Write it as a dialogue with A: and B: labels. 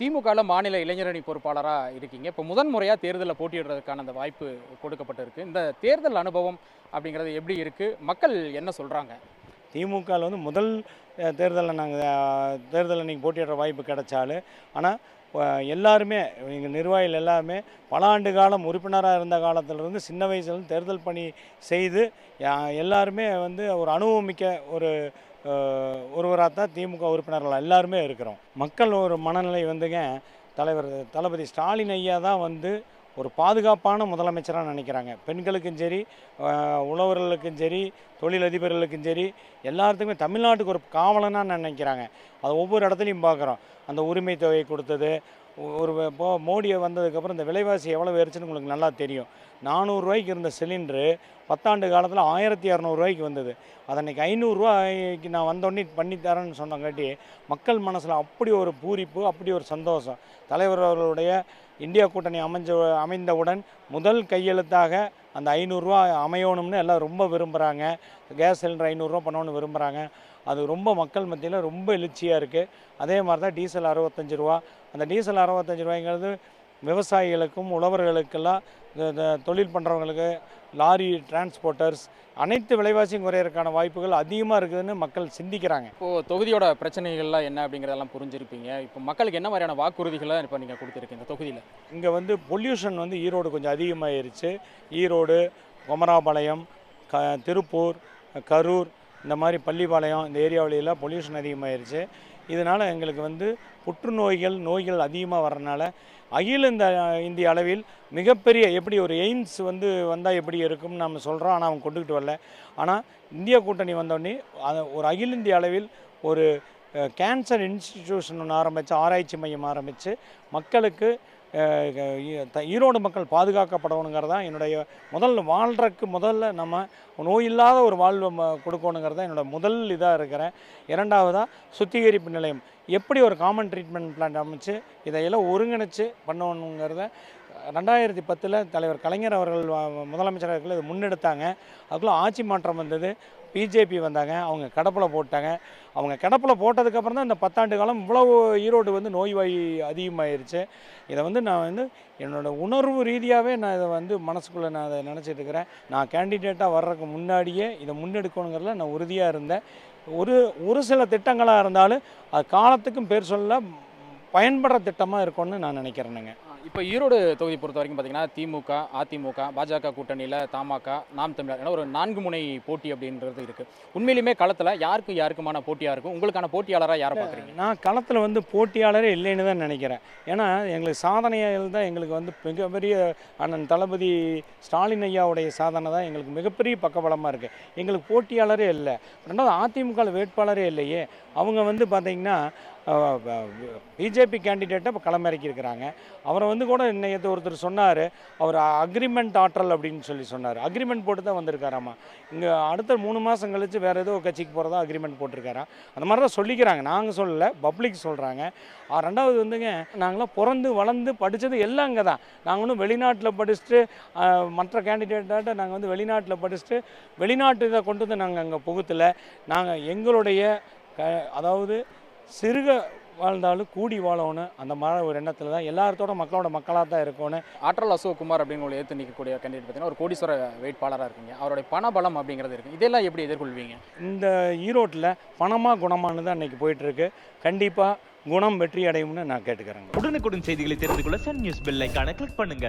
A: திமுகவில் மாநில இளைஞரணி பொறுப்பாளராக இருக்கீங்க. இப்போ முதன் முறையாக தேர்தலில் போட்டியிடுறதுக்கான அந்த வாய்ப்பு கொடுக்கப்பட்டிருக்கு. இந்த தேர்தல் அனுபவம் அப்படிங்கிறது எப்படி இருக்குது மக்கள் என்ன சொல்கிறாங்க
B: திமுகவில் வந்து முதல் தேர்தலில் நாங்கள் தேர்தலில் நீங்கள் போட்டியிடுற வாய்ப்பு கிடைச்சாலும் ஆனால் எல்லாருமே எங்கள் நிர்வாகிகள் எல்லாருமே பல ஆண்டு காலம் உறுப்பினராக இருந்த காலத்திலிருந்து சின்ன வயசுலேருந்து தேர்தல் பணி செய்து எல்லாருமே வந்து ஒரு அனுபவமிக்க ஒரு ஒருவராக தான் திமுக உறுப்பினர்கள் எல்லாருமே இருக்கிறோம். மக்கள் ஒரு மனநிலை வந்துங்க தலைவர் தளபதி ஸ்டாலின் ஐயா தான் வந்து ஒரு பாதுகாப்பான முதலமைச்சராக நினைக்கிறாங்க. பெண்களுக்கும் சரி உழவர்களுக்கும் சரி தொழிலதிபர்களுக்கும் சரி எல்லாத்துக்குமே தமிழ்நாட்டுக்கு ஒரு காவலனாக நினைக்கிறாங்க. அதை ஒவ்வொரு இடத்துலையும் பார்க்குறோம் அந்த உரிமை தொகை கொடுத்தது. ஒரு இப்போ மோடியை வந்ததுக்கப்புறம் இந்த விலைவாசி எவ்வளோ ஏறிச்சுன்னு உங்களுக்கு நல்லா தெரியும். நானூறுரூவாய்க்கு இருந்த சிலிண்ட்ரு பத்தாண்டு காலத்தில் ஆயிரத்தி இரநூறுவாய்க்கு வந்தது. அதன்னைக்கு ஐநூறுரூவாய்க்கு நான் வந்தோடனே பண்ணி தரேன்னு சொன்னங்காட்டி மக்கள் மனசில் அப்படி ஒரு பூரிப்பு அப்படி ஒரு சந்தோஷம். தலைவர் அவர்களுடைய இந்தியா கூட்டணி அமைஞ்ச அமைந்தவுடன் முதல் கையெழுத்தாக அந்த ஐநூறுரூவா அமையணும்னு எல்லாம் ரொம்ப விரும்புகிறாங்க கேஸ் சிலிண்டர் ஐநூறுரூவா பண்ணணும்னு விரும்புகிறாங்க அது ரொம்ப மக்கள் மத்தியில் ரொம்ப எழுச்சியாக இருக்குது அதே மாதிரி தான் டீசல் அறுபத்தஞ்சு ரூபா. அந்த டீசல் அறுபத்தஞ்சு ரூபாய்ங்கிறது விவசாயிகளுக்கும் உழவர்களுக்கெல்லாம் தொழில் பண்ணுறவங்களுக்கு லாரி டிரான்ஸ்போர்ட்டர்ஸ் அனைத்து விலைவாசியும் குறையறதுக்கான வாய்ப்புகள் அதிகமாக இருக்குதுன்னு மக்கள் சிந்திக்கிறாங்க.
A: இப்போது தொகுதியோட பிரச்சனைகள்லாம் என்ன அப்படிங்கிறதெல்லாம் புரிஞ்சிருப்பீங்க. இப்போ மக்களுக்கு என்ன மாதிரியான வாக்குறுதிகளை இப்போ நீங்கள் கொடுத்துருக்கீங்க தொகுதியில்?
B: இங்கே வந்து பொல்யூஷன் வந்து ஈரோடு கொஞ்சம் அதிகமாகிருச்சு ஈரோடு குமராபாளையம் க திருப்பூர் கரூர் இந்த மாதிரி பள்ளிப்பாளையம் இந்த ஏரியாவிலையெல்லாம் பொல்யூஷன் அதிகமாகிருச்சு இதனால் எங்களுக்கு வந்து புற்றுநோய்கள் நோய்கள் அதிகமாக வர்றதுனால அகில இந்த இந்திய அளவில் மிகப்பெரிய எப்படி ஒரு எய்ம்ஸ் வந்து வந்தால் எப்படி இருக்கும்னு நம்ம சொல்கிறோம் ஆனால் அவங்க கொண்டுக்கிட்டு வரல. ஆனால் இந்தியா கூட்டணி வந்தோடனே அது ஒரு அகில இந்திய அளவில் ஒரு கேன்சர் இன்ஸ்டிடியூஷன் ஒன்று ஆரம்பித்து ஆராய்ச்சி மையம் ஆரம்பித்து மக்களுக்கு ஈரோடு மக்கள் பாதுகாக்கப்படணுங்கிறது தான் என்னுடைய முதல் வாழ்கிறக்கு முதல்ல நம்ம நோய் இல்லாத ஒரு வாழ்வை கொடுக்கணுங்கிறது தான் என்னோட முதல் இதாக இருக்கிறேன். இரண்டாவதாக சுத்திகரிப்பு நிலையம். எப்படி ஒரு காமன் ட்ரீட்மெண்ட் பிளான் அமைச்சு இதையெல்லாம் ஒருங்கிணைச்சு பண்ணணுங்கிறத ரெண்டாயிரத்தி பத்தில் தலைவர் கலைஞர் அவர்கள் வ- முதலமைச்சராக இதை முன்னெடுத்தாங்க. அதுக்குள்ளே ஆட்சி மாற்றம் வந்தது. பிஜேபி வந்தாங்க அவங்க கடப்பில் போட்டாங்க. அவங்க கடப்பில் போட்டதுக்கப்புறம் தான் இந்த பத்தாண்டு காலம் இவ்வளவு ஈரோடு வந்து நோய்வாய் அதிகமாயிருச்சு. இதை வந்து நான் வந்து என்னோடய உணர்வு ரீதியாகவே நான் இதை வந்து மனசுக்குள்ளே நான் அதை நினச்சிட்டு இருக்கிறேன். நான் கேண்டிடேட்டாக வர்றதுக்கு முன்னாடியே இதை முன்னெடுக்கணுங்கிறதுல நான் உறுதியாக இருந்தேன். ஒரு ஒரு சில திட்டங்களாக இருந்தாலும் அது காலத்துக்கும் பேர் சொல்ல பயன்படுற திட்டமாக இருக்கும்னு நான் நினைக்கிறேனுங்க.
A: இப்போ ஈரோடு தொகுதி பொறுத்த வரைக்கும் பார்த்தீங்கன்னா திமுக அதிமுக பாஜக கூட்டணியில் தமாக நாம் தமிழர் என ஒரு நான்கு முனை போட்டி அப்படின்றது இருக்குது உண்மையிலுமே களத்தில் யாருக்கு யாருக்குமான போட்டியாக இருக்கும்? உங்களுக்கான போட்டியாளராக யாரை பார்க்குறீங்க?
B: நான் களத்தில் வந்து போட்டியாளரே இல்லைன்னு தான் நினைக்கிறேன். ஏன்னா எங்களுக்கு சாதனைகள் தான் எங்களுக்கு வந்து மிகப்பெரிய அண்ணன் தளபதி ஸ்டாலின் ஐயாவுடைய சாதனை தான் எங்களுக்கு மிகப்பெரிய பக்கபலமாக இருக்குது எங்களுக்கு போட்டியாளரே இல்லை. ரெண்டாவது அதிமுக வேட்பாளரே இல்லையே. அவங்க வந்து பார்த்திங்கன்னா பிஜேபி கேண்டிடேட்டை இப்போ களமிறக்கியிருக்கிறாங்க. அவரை வந்து கூட இன்னைக்கு ஒருத்தர் சொன்னார் அவர் அக்ரிமெண்ட் ஆற்றல் அப்படின்னு சொல்லி சொன்னார். அக்ரிமெண்ட் போட்டு தான் வந்திருக்காராமா. இங்கே அடுத்த மூணு மாதம் கழித்து வேறு ஏதோ ஒரு கட்சிக்கு போகிறதா அக்ரிமெண்ட் போட்டிருக்காராம் அந்த மாதிரி தான் சொல்லிக்கிறாங்க. நாங்கள் சொல்லலை பப்ளிக் சொல்கிறாங்க ரெண்டாவது வந்துங்க நாங்களாம் பிறந்து வளர்ந்து படித்தது எல்லாம் இங்கே தான். நாங்கள் ஒன்றும் வெளிநாட்டில் படிச்சுட்டு மற்ற கேண்டிடேட்டாட்ட நாங்கள் வந்து வெளிநாட்டில் படிச்சுட்டு வெளிநாட்டு இதை கொண்டு வந்து நாங்கள் அங்கே புகுத்தலை. நாங்கள் எங்களுடைய க அதாவது சிறுக வாழ்ந்தாலும் கூடி வாழணும். அந்த மாதிரி ஒரு எண்ணத்தில் தான் எல்லாத்தோட மக்களோட மக்களாக தான் இருக்கணும்.
A: ஆற்றல் அசோக் குமார் அப்படின்னு உங்களை ஏற்று நிற்கக்கூடிய கேண்டிடேட் பார்த்தீங்கன்னா ஒரு கோடீஸ்வர வேட்பாளராக இருக்கீங்க. அவருடைய பணபலம் அப்படிங்கிறது இருக்குது இதெல்லாம் எப்படி எதிர்கொள்வீங்க?
B: இந்த ஈரோட்டில் பணமாக குணமானு தான் இன்றைக்கி போயிட்டுருக்கு. கண்டிப்பாக குணம் வெற்றி அடையும்னு நான் கேட்டுக்கிறேங்க.
C: உடனுக்குடன் செய்திகளை தெரிந்து கொள்ள சன் நியூஸ் பெல் ஐகானை கிளிக் பண்ணுங்க.